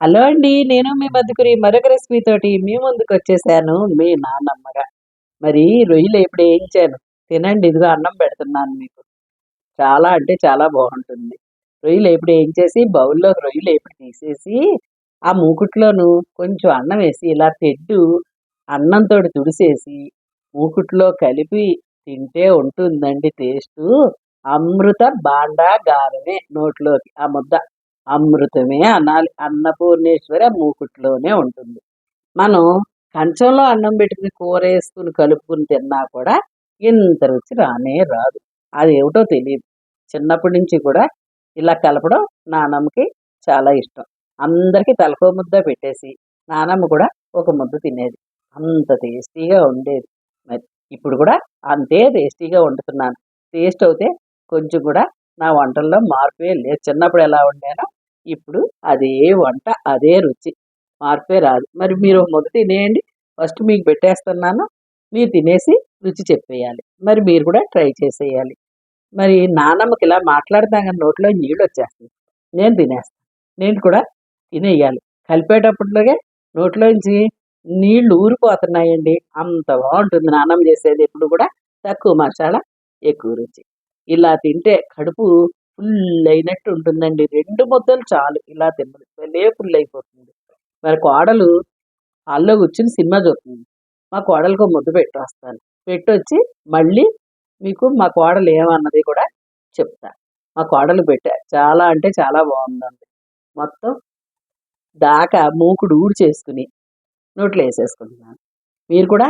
Hello అండి నేను మీ మధ్యకురి మరొక రెసిపీతోటి మీ ముందుకు వచ్చేసాను మీ నాన్నమ్మగా మరి రొయ్యలు ఇప్పుడు వేయించాను? తినండి ఇదిగో అన్నం పెడుతున్నాను మీకు. చాలా అంటే చాలా బాగుంటుంది. రొయ్యలు ఎప్పుడు వేయించేసి బౌల్లో రొయ్యలు ఎప్పుడు తీసేసి ఆ మూకుట్లోను కొంచెం అన్నం వేసి ఇలా తెడ్డు అన్నంతో తుడిసేసి మూకుట్లో కలిపి తింటే ఉంటుందండి టేస్టు. అమృత బాండా బాండాగారమే నోట్లోకి ఆ ముద్ద. అమృతమే అనాలి. అన్నపూర్ణేశ్వరి ఆ మూకుట్లోనే ఉంటుంది. మనం కంచంలో అన్నం పెట్టుకుని కూర వేసుకుని కలుపుకుని తిన్నా కూడా ఇంత రుచి రానే రాదు. అది ఏమిటో తెలియదు చిన్నప్పటి నుంచి కూడా ఇలా కలపడం నానమ్మకి చాలా ఇష్టం. అందరికీ తలకో ముద్ద పెట్టేసి నానమ్మ కూడా ఒక ముద్ద తినేది. అంత టేస్టీగా ఉండేది. మరి ఇప్పుడు కూడా అంతే టేస్టీగా వండుతున్నాను. టేస్ట్ అయితే కొంచెం కూడా నా వంటల్లో మార్పే లేదు. చిన్నప్పుడు ఎలా వండానో ఇప్పుడు అదే వంట అదే రుచి. మార్పే రాదు. మరి మీరు మొదట తినేయండి ఫస్ట్ మీకు పెట్టేస్తున్నాను. మీరు తినేసి రుచి చెప్పేయాలి. మరి మీరు కూడా ట్రై చేసేయాలి. మరి నానమ్మకి ఇలా మాట్లాడతాం కానీ నోట్లో నీళ్ళు వచ్చేస్తుంది నేను తినేస్తాను నేను కూడా తినేయాలి. కలిపేటప్పటిలోగే నోట్లోంచి నీళ్ళు ఊరిపోతున్నాయండి. అంత బాగుంటుంది నానమ్మ చేసేది ఎప్పుడు కూడా తక్కువ మసాలా ఎక్కువ రుచి. ఇలా తింటే కడుపు ఫుల్ అయినట్టు ఉంటుందండి. రెండు ముద్దలు చాలు ఇలా తిన్నది. భలే ఫుల్ అయిపోతుంది మరి కోడలు హాల్లో కూర్చుని సినిమా చూస్తుంది. మా కోడలకు ఒక ముద్ద పెట్టి వస్తాను పెట్టొచ్చి మళ్ళీ మీకు మా కోడలు ఏమన్నది కూడా చెప్తా. మా కోడలు పెట్టా. చాలా అంటే చాలా బాగుందండి. మొత్తం దాకా మూకుడు ఊడి చేసుకుని నోట్లో వేసేసుకుంటున్నాను. మీరు కూడా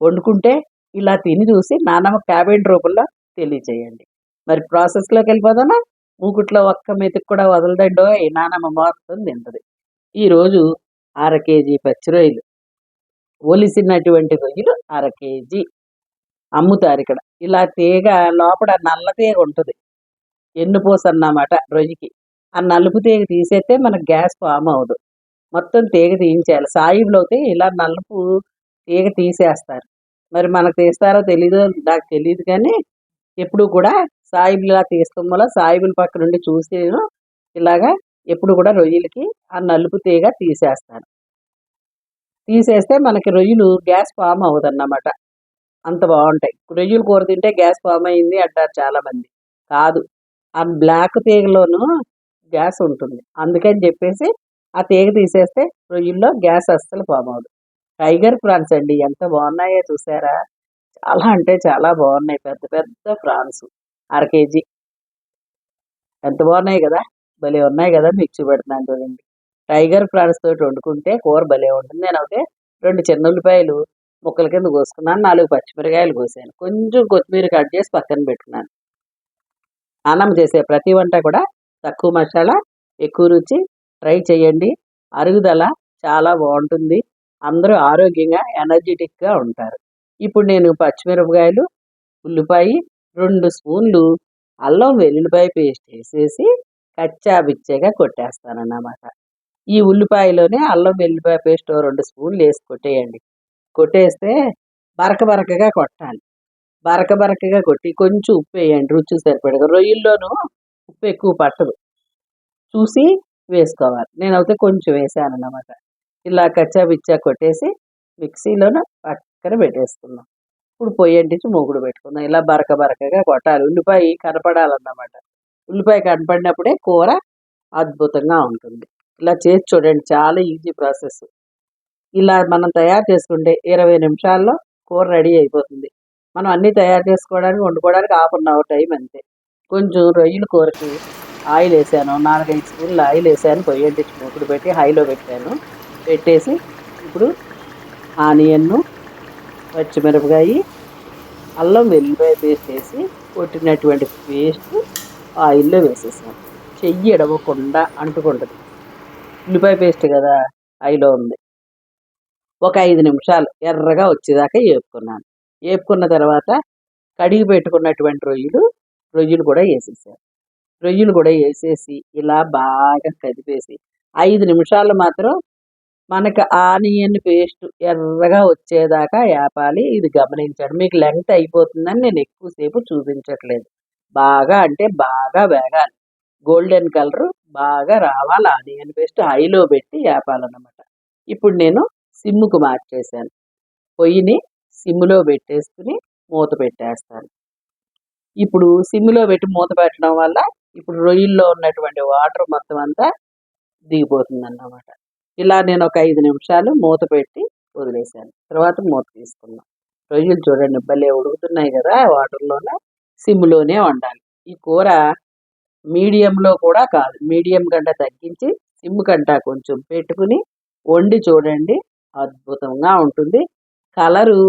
వండుకుంటే ఇలా తిని చూసి నాన్నమ్మ క్యాబినెట్ రూపంలో తెలియచేయండి మరి ప్రాసెస్లోకి వెళ్ళిపోదామా? మూకుట్లో ఒక్క మెతుకు కూడా వదలదండో ఈ నానమ్మ మొత్తం తింటది. ఈరోజు అర కేజీ పచ్చి రొయ్యలు. ఒలిసినటువంటి రొయ్యలు అర కేజీ అమ్ముతారు ఇక్కడ. ఇలా తీగ లోపల నల్ల తీగ ఉంటుంది. ఎన్నుపూస అన్నమాట రొయ్యకి. ఆ నలుపు తీగ తీసేస్తే మనకు గ్యాస్ ఫామ్ అవ్వదు. మొత్తం తీగ తీయించాలి సాయిబులు అయితే ఇలా నలుపు తీగ తీసేస్తారు. మరి మనకు తీస్తారో తెలీదో నాకు తెలియదు కానీ ఎప్పుడు కూడా సాయిబులు ఇలా తీస్తాం వల్ల సాయిబుల పక్క నుండి చూసి ఇలాగా ఎప్పుడు కూడా రొయ్యలకి ఆ నలుపు తీగ తీసేస్తాను. తీసేస్తే మనకి రొయ్యలు గ్యాస్ ఫామ్ అవ్వదు అన్నమాట అంత బాగుంటాయి. రొయ్యలు కూర తింటే గ్యాస్ ఫామ్ అయింది అంటారు చాలామంది. కాదు. ఆ బ్లాక్ తీగలోనూ గ్యాస్ ఉంటుంది. అందుకని చెప్పేసి ఆ తీగ తీసేస్తే రొయ్యల్లో గ్యాస్ అస్సలు ఫామ్ అవ్వదు. టైగర్ ప్రాన్స్ అండి ఎంత బాగున్నాయో చూసారా? చాలా అంటే చాలా బాగున్నాయి. పెద్ద పెద్ద ప్రాన్స్. అర కేజీ. ఎంత బాగున్నాయి కదా? భలే ఉన్నాయి కదా మీకు చూపెడుతున్నాను చూడండి. టైగర్ ఫ్రాన్స్ తోటి వండుకుంటే కూర భలే ఉంటుంది. నేను ఒకటి రెండు చిన్న ఉల్లిపాయలు ముక్కల కింద కోసుకున్నాను నాలుగు పచ్చిమిరకాయలు కోసాను. కొంచెం కొత్తిమీర కట్ చేసి పక్కన పెట్టుకున్నాను. అన్నం చేసే ప్రతి వంట కూడా తక్కువ మసాలా ఎక్కువ రుచి. ట్రై చేయండి. అరుగుదల చాలా బాగుంటుంది. అందరూ ఆరోగ్యంగా ఎనర్జెటిక్గా ఉంటారు. ఇప్పుడు నేను పచ్చిమిరపకాయలు ఉల్లిపాయ రెండు స్పూన్లు అల్లం వెల్లుల్లిపాయ పేస్ట్ వేసేసి కచ్చా బిచ్చగా కొట్టేస్తానన్నమాట. ఈ ఉల్లిపాయలోనే అల్లం వెల్లుల్లిపాయ పేస్ట్ రెండు స్పూన్లు వేసి కొట్టేయండి. కొట్టేస్తే బరక బరకగా కొట్టాలి. బరక బరకగా కొట్టి కొంచెం ఉప్పు వేయండి రుచి సరిపడగా. రొయ్యల్లోనూ ఉప్పు ఎక్కువ పట్టదు. చూసి వేసుకోవాలి. నేనైతే కొంచెం వేసాను అన్నమాట ఇలా కచ్చా బిచ్చా కొట్టేసి మిక్సీలోన పక్కన పెట్టేసుకున్నాం ఇప్పుడు పొయ్యి అంటించి మూగుడు పెట్టుకుందాం. ఇలా బరక బరకగా కొట్టాలి. ఉల్లిపాయ కనపడాలన్నమాట. ఉల్లిపాయ కనపడినప్పుడే కూర అద్భుతంగా ఉంటుంది. ఇలా చేసి చూడండి. చాలా ఈజీ ప్రాసెస్ ఇలా మనం తయారు చేసుకుంటే ఇరవై నిమిషాల్లో కూర రెడీ అయిపోతుంది. మనం అన్నీ తయారు చేసుకోవడానికి వండుకోవడానికి హాఫ్ అన్ అవర్ టైం అంతే. కొంచెం రొయ్యల కూరకి ఆయిల్ వేసాను. నాలుగైదు స్పూన్లు ఆయిల్ వేసాను. పొయ్యి అంటించి మూకుడు పెట్టి హైలో పెట్టాను. పెట్టేసి ఇప్పుడు ఆనియన్ను పచ్చిమిరపకాయ అల్లం వెల్లిపాయ పేస్ట్ వేసి కొట్టినటువంటి పేస్ట్ ఆయిల్లో వేసేసాను చెయ్యి ఎడవకుండా అంటుకుంటుంది. ఉల్లిపాయ పేస్ట్ కదా ఆయిలో ఉంది. ఒక ఐదు నిమిషాలు ఎర్రగా వచ్చేదాకా వేపుకున్నాను వేపుకున్న తర్వాత కడిగి పెట్టుకున్నటువంటి రొయ్యలు రొయ్యలు కూడా వేసేసాను. రొయ్యలు కూడా వేసేసి ఇలా బాగా కదిపేసి ఐదు నిమిషాలు మాత్రం మనకు ఆనియన్ పేస్ట్ ఎర్రగా వచ్చేదాకా వేపాలి ఇది గమనించండి. మీకు లెంగ్త్ అయిపోతుందని నేను ఎక్కువసేపు చూపించట్లేదు. బాగా అంటే బాగా వేగాలి. గోల్డెన్ కలర్ బాగా రావాలి. ఆనియన్ పేస్ట్ హైలో పెట్టి వేపాలన్నమాట ఇప్పుడు నేను సిమ్ముకు మార్చేసాను పొయ్యిని సిమ్లో పెట్టేసుకుని మూత పెట్టేస్తాను. ఇప్పుడు సిమ్లో పెట్టి మూత పెట్టడం వల్ల ఇప్పుడు రొయ్యల్లో ఉన్నటువంటి వాటర్ మొత్తం అంతా దిగిపోతుంది అన్నమాట ఇలా నేను ఒక ఐదు నిమిషాలు మూత పెట్టి వదిలేసాను తర్వాత మూత తీసుకున్నాం. రొయ్యలు చూడండి భలే ఉడుకుతున్నాయి కదా వాటర్లోనే. సిమ్లోనే వండాలి. ఈ కూర మీడియంలో కూడా కాదు మీడియం కంటే తగ్గించి సిమ్ కంట కొంచెం పెట్టుకుని వండి చూడండి. అద్భుతంగా ఉంటుంది. కలరు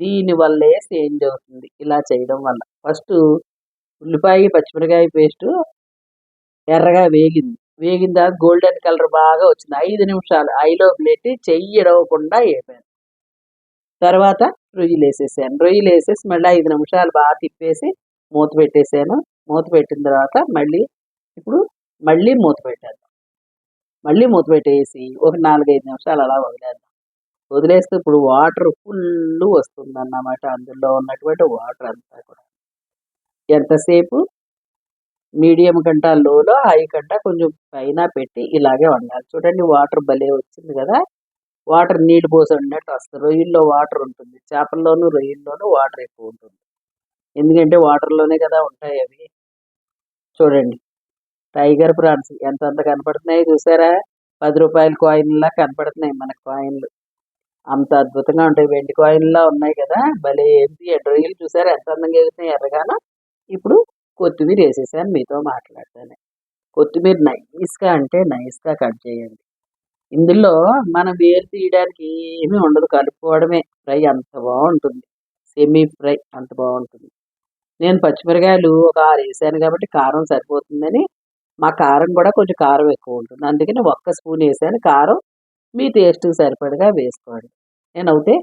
దీనివల్లే చేంజ్ అవుతుంది ఇలా చేయడం వల్ల. ఫస్ట్ ఉల్లిపాయ పచ్చిమిరకాయ పేస్టు ఎర్రగా వేగింది. వేగిన తర్వాత గోల్డెన్ కలర్ బాగా వచ్చింది. ఐదు నిమిషాలు ఐలో పెట్టి చెయ్యి ఎడవకుండా వేపాను తర్వాత రొయ్యలు వేసేసాను. రొయ్యలు వేసేసి మళ్ళీ ఐదు నిమిషాలు బాగా తిప్పేసి మూత పెట్టేసాను. మూత పెట్టిన తర్వాత మళ్ళీ ఇప్పుడు మళ్ళీ మూత పెట్టేద్దాం మళ్ళీ మూత పెట్టేసి ఒక నాలుగైదు నిమిషాలు అలా వదిలేద్దాం. వదిలేస్తే ఇప్పుడు వాటర్ ఫుల్ వస్తుంది అన్నమాట అందులో ఉన్నటువంటి వాటర్ అంతా కూడా. ఎంతసేపు? మీడియం కంట లోలో హై కంట కొంచెం పైన పెట్టి ఇలాగే వండాలి. చూడండి వాటర్ భలే వచ్చింది కదా. వాటర్ నీళ్ళు పోసి వండినట్టు వస్తుంది. రొయ్యల్లో వాటర్ ఉంటుంది. చేపల్లోనూ రొయ్యల్లోనూ వాటర్ ఎక్కువ ఉంటుంది. ఎందుకంటే వాటర్లోనే కదా ఉంటాయి అవి. చూడండి. టైగర్ ప్రాన్స్ ఎంత అంత కనపడుతున్నాయి చూసారా? పది రూపాయల కాయిన్లా కనపడుతున్నాయి మన కాయిన్లు. అంత అద్భుతంగా ఉంటాయి. వెండి కాయిన్లా ఉన్నాయి కదా. భలే ఏంటి? రొయ్యలు చూసారా? ఎంత అందంగా ఎగుతున్నాయి ఎర్రగానో. ఇప్పుడు కొత్తిమీర వేసేసాను మీతో మాట్లాడతాను. కొత్తిమీర నైస్గా అంటే నైస్గా కట్ చేయండి. ఇందులో మనం వేరు తీయడానికి ఏమీ ఉండదు కలుపుకోవడమే. ఫ్రై అంత బాగుంటుంది. సెమీ ఫ్రై అంత బాగుంటుంది. నేను పచ్చిమిరకాయలు ఒక ఆరు వేసాను కాబట్టి కారం సరిపోతుందని మా కారం కూడా కొంచెం కారం ఎక్కువ ఉంటుంది. అందుకని ఒక్క స్పూన్ వేసాను. కారం మీ టేస్ట్కి సరిపడగా వేసుకోండి. నేను అయితే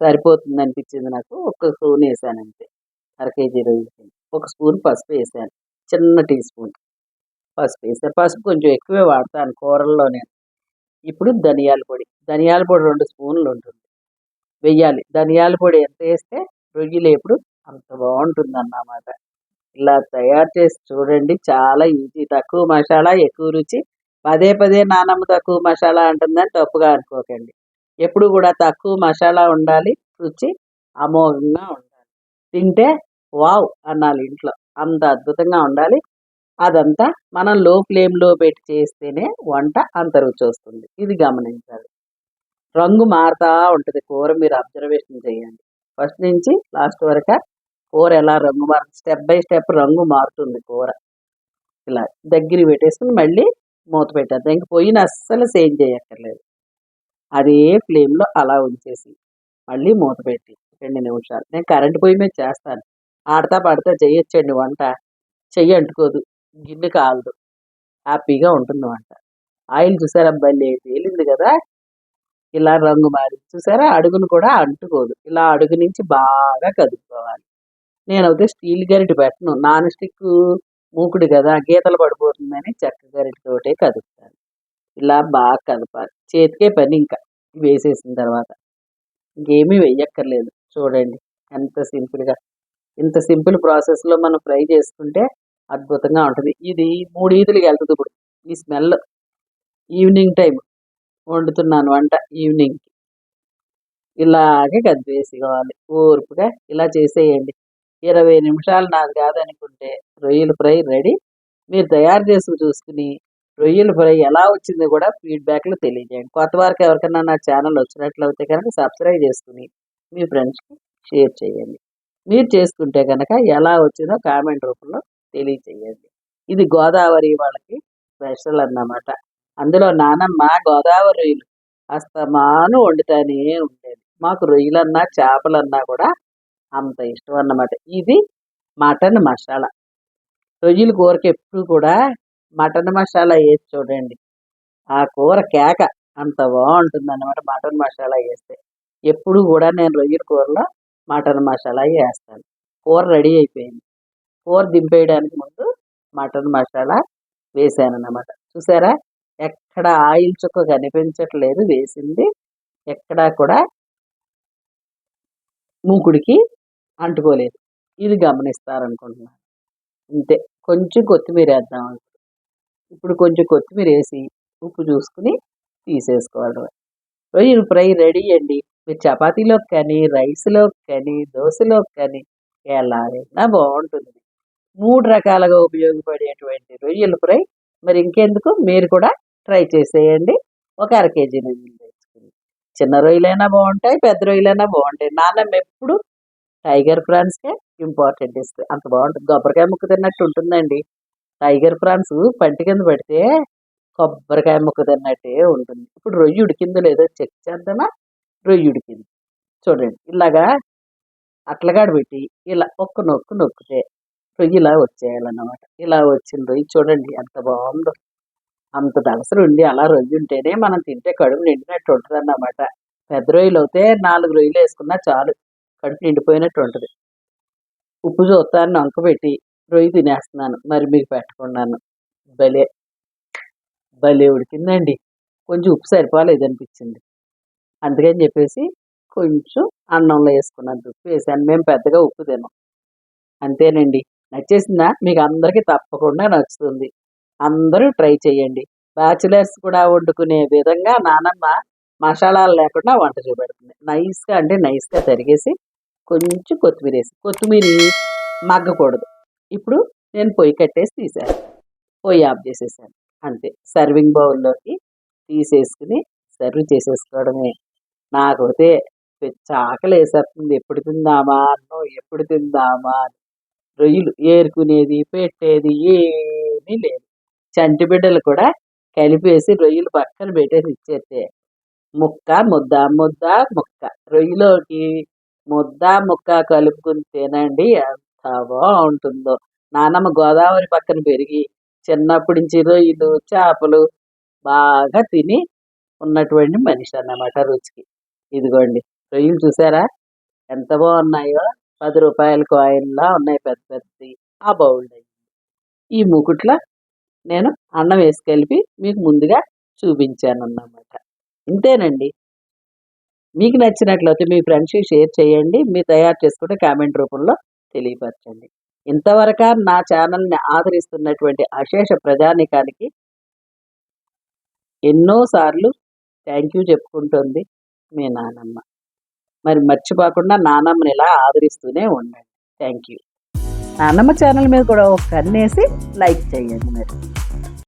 సరిపోతుంది అనిపించింది నాకు. ఒక్క స్పూన్ వేసాను అంతే. అర కేజీ రొయ్యలు. ఒక స్పూన్ పసుపు వేసాను. చిన్న టీ స్పూన్ పసుపు వేసాను. పసుపు కొంచెం ఎక్కువే వాడతాను కూరల్లో నేను. ఇప్పుడు ధనియాల పొడి. ధనియాల పొడి రెండు స్పూన్లు ఉంటుంది. వెయ్యాలి. ధనియాల పొడి ఎంత వేస్తే రొయ్యలు ఎప్పుడు అంత బాగుంటుంది అన్నమాట ఇలా తయారు చేసి చూడండి. చాలా ఈజీ. తక్కువ మసాలా ఎక్కువ రుచి. పదే పదే నానమ్మ తక్కువ మసాలా అంటుందని తప్పుగా అనుకోకండి. ఎప్పుడు కూడా తక్కువ మసాలా ఉండాలి. రుచి అమోఘంగా ఉండాలి. తింటే వావ్ అనాలి ఇంట్లో. అంత అద్భుతంగా ఉండాలి. అదంతా మనం లో ఫ్లేమ్లో పెట్టి చేస్తేనే వంట అంత రుచి వస్తుంది. ఇది గమనించాలి. రంగు మారుతా ఉంటుంది. కూర మీరు అబ్జర్వేషన్ చేయండి. ఫస్ట్ నుంచి లాస్ట్ వరకు కూర ఎలా రంగు మారు స్టెప్ బై స్టెప్ రంగు మారుతుంది కూర. ఇలా దగ్గర పెట్టేసుకుని మళ్ళీ మూత పెట్టేద్దాం. ఇంక పొయ్యిని అస్సలు సేమ్ చేయక్కర్లేదు. అదే ఫ్లేమ్లో అలా ఉంచేసి మళ్ళీ మూత పెట్టి రెండు నిమిషాలు. నేను కరెంట్ పొయ్యి మీద చేస్తాను. ఆడతా పాడతా చేయొచ్చండి వంట. చెయ్యి అంటుకోదు. గిన్నె కాలదు. హ్యాపీగా ఉంటుంది వంట. ఆయిల్ చూసారా బల్లి తేలింది కదా? ఇలా రంగు మారి చూసారా? అడుగును కూడా అంటుకోదు. ఇలా అడుగు నుంచి బాగా కదుపుకోవాలి నేనైతే స్టీల్ గరిటె పెట్టను. నాన్ స్టిక్ మూకుడు కదా గీతలు పడిపోతుందని చెక్క గరిటెతోటే కదుపుతాను. ఇలా బాగా కదపాలి. చేతికే పని ఇంకా. వేసేసిన తర్వాత. ఇంకేమీ వెయ్యక్కర్లేదు. చూడండి. ఎంత సింపుల్గా ఇంత సింపుల్ ప్రాసెస్లో మనం ఫ్రై చేసుకుంటే అద్భుతంగా ఉంటుంది. ఇది మూడు ఈదులకి వెళ్తుంది ఇప్పుడు. ఈ స్మెల్. ఈవినింగ్ టైం వండుతున్నాను వంట ఈవినింగ్కి ఇలాగే కదిపేసుకోవాలి ఓర్పుగా ఇలా చేసేయండి. ఇరవై నిమిషాలు నాకు కాదనుకుంటే రొయ్యల ఫ్రై రెడీ. మీరు తయారు చేసి చూసుకుని రొయ్యల ఫ్రై ఎలా వచ్చిందో కూడా ఫీడ్బ్యాక్లు తెలియజేయండి. కొత్త వారికి ఎవరికైనా నా ఛానల్ వచ్చినట్లయితే కనుక సబ్స్క్రైబ్ చేసుకుని మీ ఫ్రెండ్స్కి షేర్ చేయండి. మీరు చేసుకుంటే కనుక ఎలా వచ్చిందో కామెంట్ రూపంలో తెలియచేయండి ఇది గోదావరి వాళ్ళకి స్పెషల్ అన్నమాట. అందులో నానమ్మ గోదావరి రొయ్యలు అస్తమాను వండుతానే ఉండేది. మాకు రొయ్యలన్నా చేపలన్నా కూడా అంత ఇష్టం అన్నమాట. ఇది మటన్ మసాలా. రొయ్యల కూరకి ఎప్పుడు కూడా మటన్ మసాలా వేసి చూడండి. ఆ కూర కేక అంత బాగుంటుంది అన్నమాట మటన్ మసాలా వేస్తే. ఎప్పుడు కూడా నేను రొయ్యల కూరలో మటన్ మసాలా వేస్తాను. కూర రెడీ అయిపోయింది. కూర దింపేయడానికి ముందు మటన్ మసాలా వేసాను అన్నమాట చూసారా? ఎక్కడ ఆయిల్ చుక్క కనిపించట్లేదు వేసింది. ఎక్కడా కూడా మూకుడికి అంటుకోలేదు. ఇది గమనిస్తారనుకుంటున్నాను అంతే కొంచెం కొత్తిమీర వేద్దాం ఇప్పుడు కొంచెం కొత్తిమీర వేసి ఉప్పు చూసుకుని తీసేసుకోవడం రొయ్యలు ఫ్రై రెడీ అండి. మీరు చపాతీలోకి కానీ రైస్లోకి కానీ దోశలోకి కానీ ఎలాగైనా బాగుంటుంది. మూడు రకాలుగా ఉపయోగపడేటువంటి రొయ్యల ఫ్రై. మరి ఇంకెందుకు? మీరు కూడా ట్రై చేసేయండి. ఒక అర కేజీ రొయ్యలు తెచ్చుకుని చిన్న రొయ్యలైనా బాగుంటాయి పెద్ద రొయ్యలైనా బాగుంటాయి. నాన్నమ్మ ఎప్పుడు టైగర్ ప్రాన్స్కే ఇంపార్టెంట్ ఇస్తుంది అంత బాగుంటుంది. కొబ్బరికాయ ముక్క తిన్నట్టు ఉంటుందండి. టైగర్ ప్రాన్స్ పంటి కింద పెడితే కొబ్బరికాయ ముక్క తిన్నట్టే ఉంటుంది. ఇప్పుడు రొయ్యి ఉడికిందో లేదో చెక్ చేద్దామా? రొయ్యి ఉడికింది చూడండి ఇలాగా అట్లగాడు పెట్టి ఇలా ఒక్క నొక్కు నొక్కితే రొయ్యి ఇలా వచ్చేయాలన్నమాట. ఇలా వచ్చిన రొయ్యి చూడండి ఎంత బాగుందో. అంత దలసరు ఉండి అలా రొయ్యి ఉంటేనే మనం తింటే కడుపు నిండినట్టు ఉంటుంది అన్నమాట పెద్ద రొయ్యలు అయితే నాలుగు రొయ్యలు వేసుకున్నా చాలు కడుపు నిండిపోయినట్టు ఉంటుంది. ఉప్పు చూస్తాను వంక పెట్టి రొయ్యి తినేస్తున్నాను మరి మీకు పెట్టుకున్నాను. భలే భలే ఉడికిందండి. కొంచెం ఉప్పు సరిపోలేదు అనిపించింది అందుకని చెప్పేసి కొంచెం అన్నంలో వేసుకున్నాను ఉప్పు వేసాను. మేము పెద్దగా ఉప్పు తినం అంతేనండి. నచ్చేసిందా? మీకు అందరికీ తప్పకుండా నచ్చుతుంది. అందరూ ట్రై చేయండి. బ్యాచిలర్స్ కూడా వండుకునే విధంగా నానమ్మ మసాలాలు లేకుండా వంట చూపెడుతుంది. నైస్గా అంటే నైస్గా తరిగేసి కొంచెం కొత్తిమీర వేసి కొత్తిమీర మగ్గకూడదు. ఇప్పుడు నేను పొయ్యి కట్టేసి తీసాను పొయ్యి ఆఫ్ చేసేసాను. అంతే. సర్వింగ్ బౌల్లోకి తీసేసుకుని సర్వ్ చేసేసుకోవడమే. నాకైతే పిచ్చ ఆకలి వేసేస్తుంది. ఎప్పుడు తిందామా అన్నో ఎప్పుడు తిందామా అని. రొయ్యలు ఏరుకునేది పెట్టేది ఏమీ లేదు. చంటి బిడ్డలు కూడా కలిపేసి రొయ్యలు పక్కన పెట్టేసి ఇచ్చేస్తే ముక్క ముద్ద ముద్ద ముక్క. రొయ్యలోకి ముద్ద ముక్క కలుపుకుని తినండి ఎంత బాగుంటుందో. నానమ్మ గోదావరి పక్కన పెరిగి చిన్నప్పటి నుంచి రొయ్యలు చేపలు బాగా తిని ఉన్నటువంటి మనిషి అన్నమాట రుచికి. ఇదిగోండి. రొయ్యలు చూసారా? ఎంత బాగున్నాయో. పది రూపాయల కాయిన్లా ఉన్నాయి పెద్ద పెద్దవి. ఆ బౌల్ ఈ మూకుట్లో నేను అన్నం వేసి కలిపి మీకు ముందుగా చూపించాను అన్నమాట ఇంతేనండి. మీకు నచ్చినట్లయితే మీ ఫ్రెండ్స్కి షేర్ చేయండి. మీరు తయారు చేసుకుంటే కామెంట్ రూపంలో తెలియపరచండి. ఇంతవరకు నా ఛానల్ని ఆదరిస్తున్నటువంటి అశేష ప్రజానికానికి ఎన్నోసార్లు థ్యాంక్ యూ చెప్పుకుంటుంది. మీ నానమ్మ. మరి మర్చిపోకుండా నానమ్మని ఇలా ఆదరిస్తూనే ఉండండి. థ్యాంక్ యూ నానమ్మ ఛానల్ మీద కూడా ఒక కన్నేసి లైక్ చేయండి మరి.